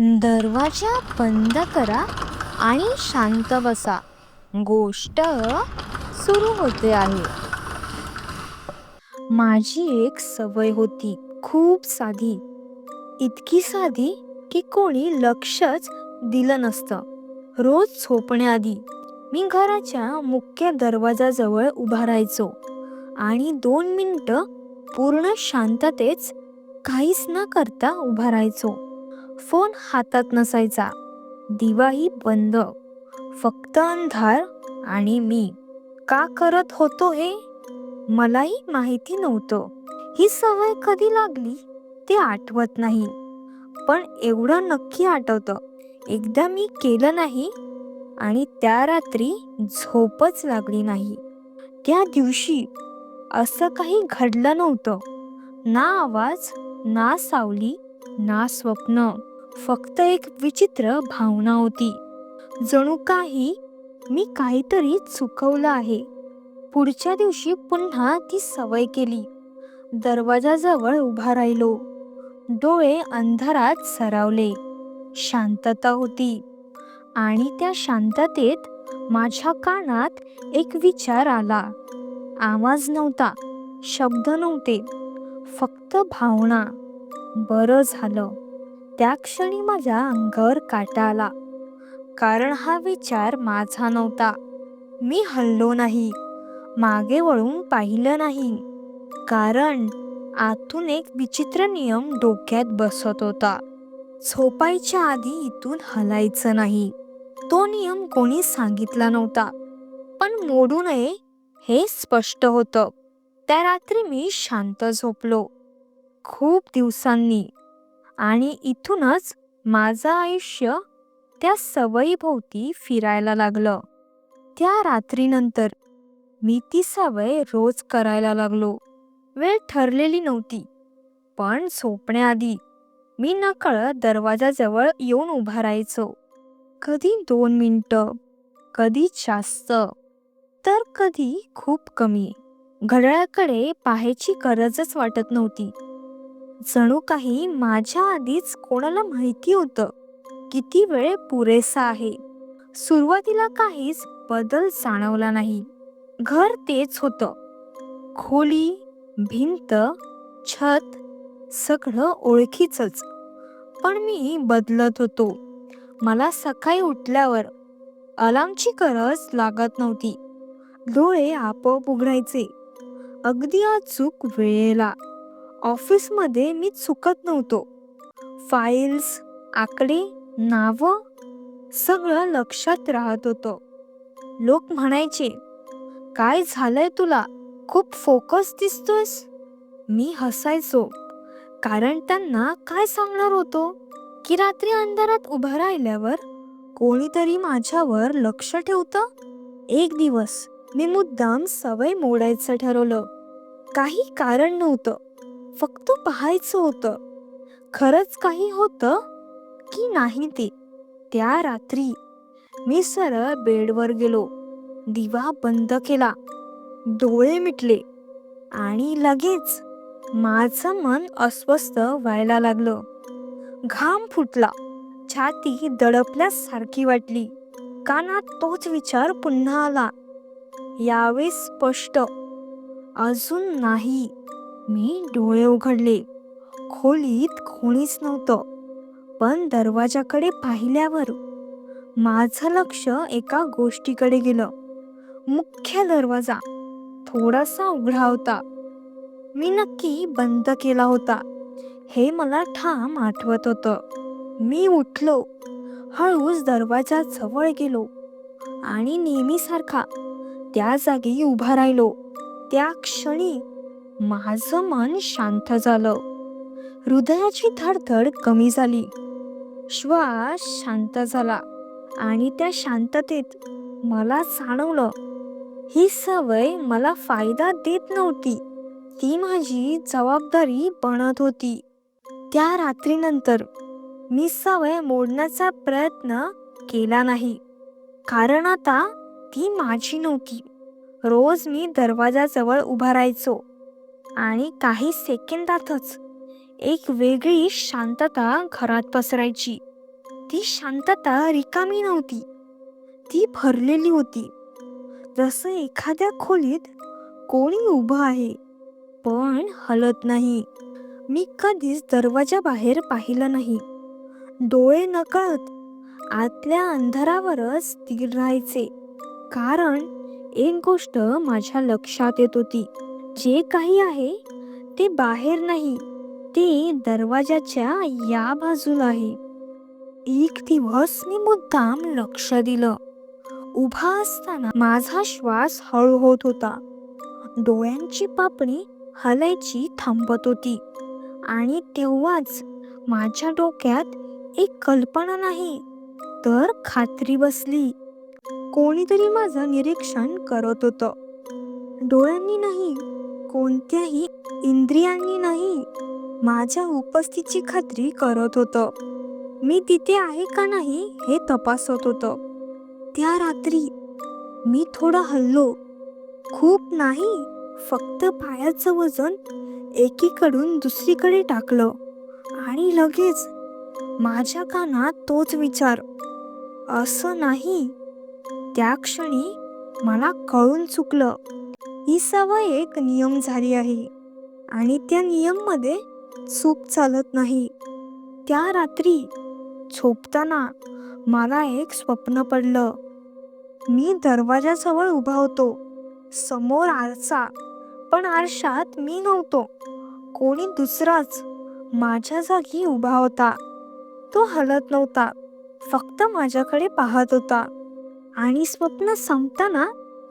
दरवाजा बंद करा आणि शांत बसा. गोष्ट सुरू होते आहे. माझी एक सवय होती खूप साधी. इतकी साधी की कोणी लक्षच दिलं नसतं. रोज झोपण्याआधी मी घराच्या मुख्य दरवाजाजवळ उभा राहायचो आणि दोन मिनटं पूर्ण शांततेच काहीच न करता उभा राहायचो. फोन हातात नसायचा. दिवाही बंद. फक्त अंधार आणि मी. का करत होतो हे? मलाही माहिती नव्हतं. ही सवय कधी लागली? ते आठवत नाही. पण एवढं नक्की आठवतं. एकदा मी केलं नाही आणि त्या रात्री झोपच लागली नाही. त्या दिवशी असं काही घडलं नव्हतं. ना आवाज ना सावली ना स्वप्न. फक्त एक विचित्र भावना होती. जणू काही मी काहीतरी चुकवलं आहे. पुढच्या दिवशी पुन्हा ती सवय केली. दरवाजाजवळ उभा राहिलो. डोळे अंधारात सरावले. शांतता होती. आणि त्या शांततेत माझ्या कानात एक विचार आला. आवाज नव्हता. शब्द नव्हते. फक्त भावना. बरं झालं. त्या क्षणी माझ्या अंगावर काटा आला. कारण हा विचार माझा नव्हता. मी हल्लो नाही. मागे वळून पाहिलं नाही. कारण आतून एक विचित्र नियम डोक्यात बसत होता. झोपायच्या आधी इथून हलायचं नाही. तो नियम कोणी सांगितला नव्हता. पण मोडू नये हे स्पष्ट होतं. त्या रात्री मी शांत झोपलो. खूप दिवसांनी आणि इथूनच माझं आयुष्य त्या सवयीभोवती फिरायला लागलं. त्या रात्रीनंतर मी ती सवय रोज करायला लागलो. वेळ ठरलेली नव्हती. पण झोपण्याआधी मी नकळत दरवाजाजवळ येऊन उभा राहायचो. कधी दोन मिनटं कधी जास्त तर कधी खूप कमी. घड्याळाकडे पाहायची गरजच वाटत नव्हती. जणू काही माझ्या आधीच कोणाला माहिती होतं? किती वेळ पुरेसा आहे? सुरुवातीला काहीच बदल जाणवला नाही. घर तेच होतं. खोली भिंत छत सगळं ओळखीचंच. पण मी बदलत होतो. मला सकाळी उठल्यावर अलार्मची गरज लागत नव्हती. डोळे आपोआप उघडायचे. अगदी अचूक वेळेला ऑफिसमध्ये मी चुकत नव्हतो. फाईल्स आकडे नावं सगळं लक्षात राहत होतं. लोक म्हणायचे काय झालंय तुला? खूप फोकस दिसतोयस. मी हसायचो कारण त्यांना काय सांगणार होतो? की रात्री अंधारात उभं राहिल्यावर कोणीतरी माझ्यावर लक्ष ठेवतं? एक दिवस मी मुद्दाम सवय मोडायचं ठरवलं. काही कारण नव्हतं. फक्त पाहायचं होतं. खरंच काही होतं की नाही ते. त्या रात्री मी सरळ बेडवर गेलो. दिवा बंद केला. डोळे मिटले. आणि लगेच माझं मन अस्वस्थ व्हायला लागलं. घाम फुटला. छाती दडपल्यासारखी वाटली. कानात तोच विचार पुन्हा आला. यावेळी स्पष्ट. अजून नाही. मी डोळे उघडले. खोलीत कोणीच नव्हतं. पण दरवाजाकडे पाहिल्यावर माझं लक्ष एका गोष्टीकडे गेलं. मुख्य दरवाजा थोडासा उघडा होता. मी नक्की बंद केला होता. हे मला ठाम आठवत होतं. मी उठलो. हळूच दरवाजा जवळ गेलो. आणि नेहमीसारखा त्या जागी उभा राहिलो. त्या क्षणी माझं मन शांत झालं. हृदयाची धडधड कमी झाली. श्वास शांत झाला आणि त्या शांततेत मला जाणवलं. ही सवय मला फायदा देत नव्हती. ती माझी जबाबदारी बनत होती. त्या रात्रीनंतर मी सवय मोडण्याचा प्रयत्न केला नाही. कारण आता ती माझी नव्हती. रोज मी दरवाजाजवळ उभा राहायचो. आणि काही सेकंदातच एक वेगळी शांतता घरात पसरायची. ती शांतता रिकामी नव्हती. ती भरलेली होती. जसं एखाद्या खोलीत कोणी उभं आहे पण हलत नाही. मी कधीच दरवाजा बाहेर पाहिलं नाही. डोळे नकळत आतल्या अंधारावरच स्थिर राहायचे. कारण एक गोष्ट माझ्या लक्षात येत होती. जे काही आहे ते बाहेर नाही ते दरवाजाच्या या बाजूला आहे. एक दिवस मी मुद्दाम लक्ष दिलं. उभा असताना माझा श्वास हळू होत होता. डोळ्यांची पापणी हलायची थांबत होती. आणि तेव्हाच माझ्या डोक्यात एक कल्पना नाही तर खात्री बसली. कोणीतरी माझं निरीक्षण करत होतं. डोळ्यांनी नाही कोणत्याही इंद्रियांनी नाही माझ्या उपस्थितीची खात्री करत होतं. मी तिथे आहे का नाही हे तपासत होतं. त्या रात्री मी थोडं हल्लो. खूप नाही फक्त पायाचं वजन एकीकडून दुसरीकडे टाकलं. आणि लगेच माझ्या कानात तोच विचार. असं नाही त्या क्षणी मला कळून चुकलं. ही सवय एक नियम झाली आहे आणि त्या नियममध्ये चूक चालत नाही. त्या रात्री झोपताना मला एक स्वप्न पडलं. मी दरवाजाजवळ उभा होतो. समोर आरसा पण आरशात मी नव्हतो. कोणी दुसराच माझ्या जागी उभा होता. तो हलत नव्हता फक्त माझ्याकडे पाहत होता आणि स्वप्न संपताना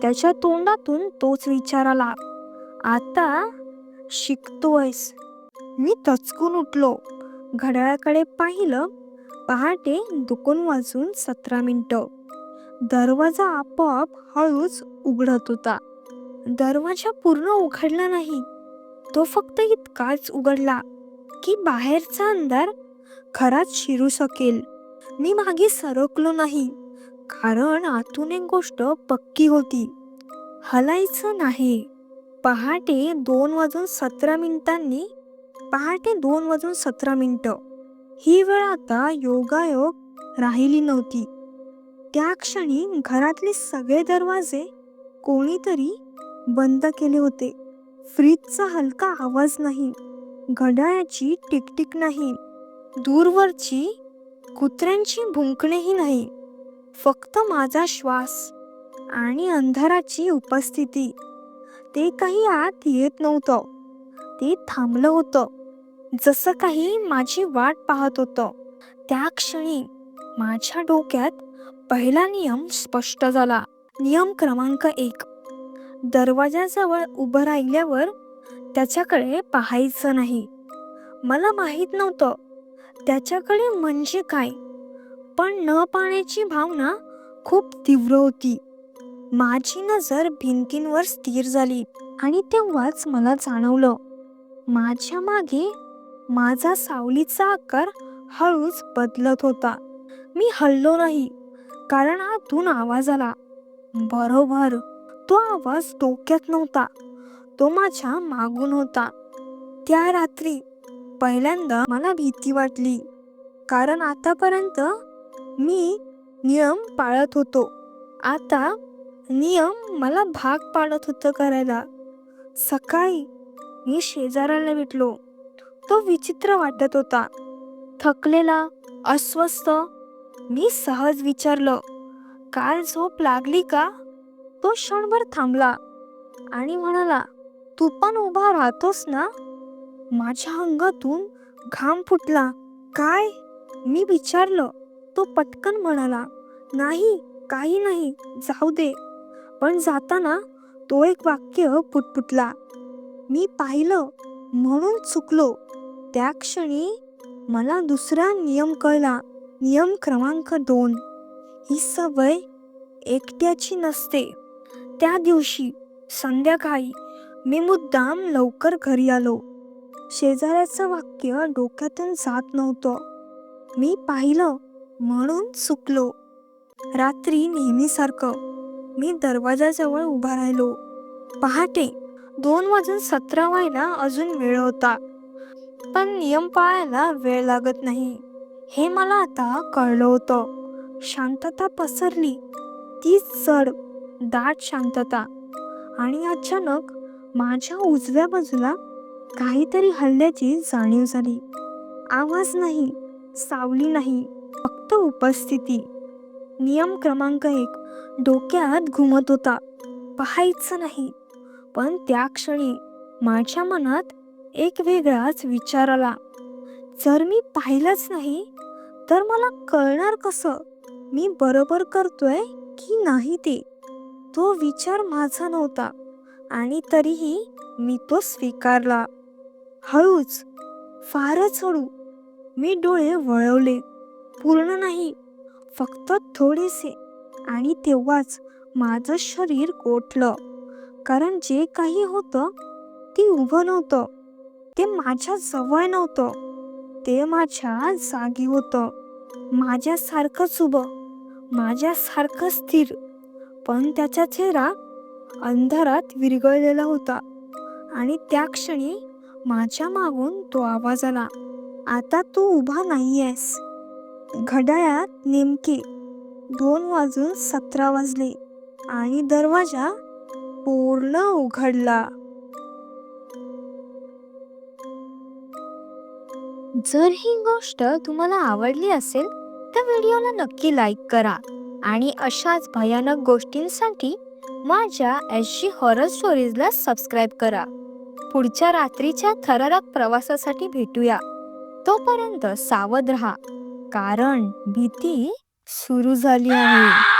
त्याच्या तोंडातून तोच विचार आला. आता शिकतोयस. मी तचकून उठलो. घड्याळाकडे पाहिलं. पहाटे दुकून वाजून सतरा मिनटं. दरवाजा आपोआप हळूच उघडत होता. दरवाजा पूर्ण उघडला नाही. तो फक्त इतकाच उघडला की बाहेरचा अंधार खराच शिरू शकेल. मी मागे सरकलो नाही. कारण आतून एक गोष्ट पक्की होती. हलायचं नाही. पहाटे दोन वाजून सतरा मिनिटांनी पहाटे दोन वाजून सतरा मिनिटं. ही वेळ आता योगायोग राहिली नव्हती. त्या क्षणी घरातले सगळे दरवाजे कोणीतरी बंद केले होते. फ्रीजचा हलका आवाज नाही. घड्याळाची टिकटिक नाही. दूरवरची कुत्र्यांची भुंकणेही नाही. फक्त माझा श्वास आणि अंधाराची उपस्थिती. ते काही आत येत नव्हतं. ते थांबलं होतं. जसं काही माझी वाट पाहत होतं. त्या क्षणी माझ्या डोक्यात पहिला नियम स्पष्ट झाला. नियम क्रमांक एक. दरवाजाजवळ उभं राहिल्यावर त्याच्याकडे पाहायचं नाही. मला माहीत नव्हतं त्याच्याकडे म्हणजे काय? पण न पाण्याची भावना खूप तीव्र होती. माझी नजर भिंतींवर स्थिर झाली आणि तेव्हाच मला जाणवलं माझ्या मागे माझा सावलीचा आकार हळूच बदलत होता. मी हललो नाही कारण आतून आवाज आला. बरोबर तो आवाज डोक्यात नव्हता. तो माझ्या मागून होता. त्या रात्री पहिल्यांदा मला भीती वाटली कारण आतापर्यंत मी नियम पाळत होतो. आता नियम मला भाग पाडत होतं करायला. सकाळी मी शेजाऱ्याला भेटलो. तो विचित्र वाटत होता. थकलेला अस्वस्थ मी सहज विचारलं काल झोप लागली का? तो क्षणभर थांबला आणि म्हणाला तू पण उभा राहतोस ना? माझ्या अंगातून घाम फुटला. काय? मी विचारलं तो पटकन म्हणाला नाही काही नाही जाऊ दे. पण जाताना तो एक वाक्य पुटपुटला मी पाहिलं म्हणून चुकलो. त्या क्षणी मला दुसरा नियम कळला नियम क्रमांक दोन. ही सवय एकट्याची नसते. त्या दिवशी संध्याकाळी मी मुद्दाम लवकर घरी आलो. शेजाऱ्याचं वाक्य डोक्यातून जात नव्हतं. मी पाहिलं म्हणून चुकलो. रात्री नेहमीसारखं मी दरवाजाजवळ उभा राहिलो. पहाटे दोन वाजून सतरा व्हायला अजून वेळ होता. पण नियम पाळायला वेळ लागत नाही. हे मला आता कळलं होतं. शांतता पसरली. ती चढ दाट शांतता. आणि अचानक माझ्या उजव्या बाजूला काहीतरी हल्ल्याची जाणीव झाली. आवाज नाही सावली नाही. उपस्थिती. नियम क्रमांक एक. डोक्यात घुमत होता. पाहायचं नाही. पण त्या क्षणी माझ्या मनात एक वेगळाच विचार आला. जर मी पाहिलंच नाही तर मला कळणार कसं? मी बरोबर करतोय की नाही ते? तो विचार माझा नव्हता. आणि तरीही मी तो स्वीकारला. हळूच. फारच हळू. मी डोळे वळवले. पूर्ण नाही फक्त थोडेसे. आणि तेव्हाच माझं शरीर गोठलं. कारण जे काही होतं ते उभं नव्हतं. ते माझ्या जवळ नव्हतं. ते माझ्या जागी होतं. माझ्यासारखंच उभं. माझ्यासारखं स्थिर. पण त्याचा चेहरा अंधारात विरघळलेला होता. आणि त्या क्षणी माझ्या मागून तो आवाज आला. आता तू उभा नाही आहेस घड्याळात नेमके दोन वाजून सतरा वाजले आणि दरवाजा पूर्ण उघडला. जर ही गोष्ट तुम्हाला आवडली असेल तर व्हिडिओला नक्की लाईक करा आणि अशाच भयानक गोष्टींसाठी माझ्या एस जी हॉरर स्टोरीजला सबस्क्राईब करा. पुढच्या रात्रीच्या थरारक प्रवासासाठी भेटूया. तोपर्यंत सावध राहा. कारण भीती सुरू झाली आहे.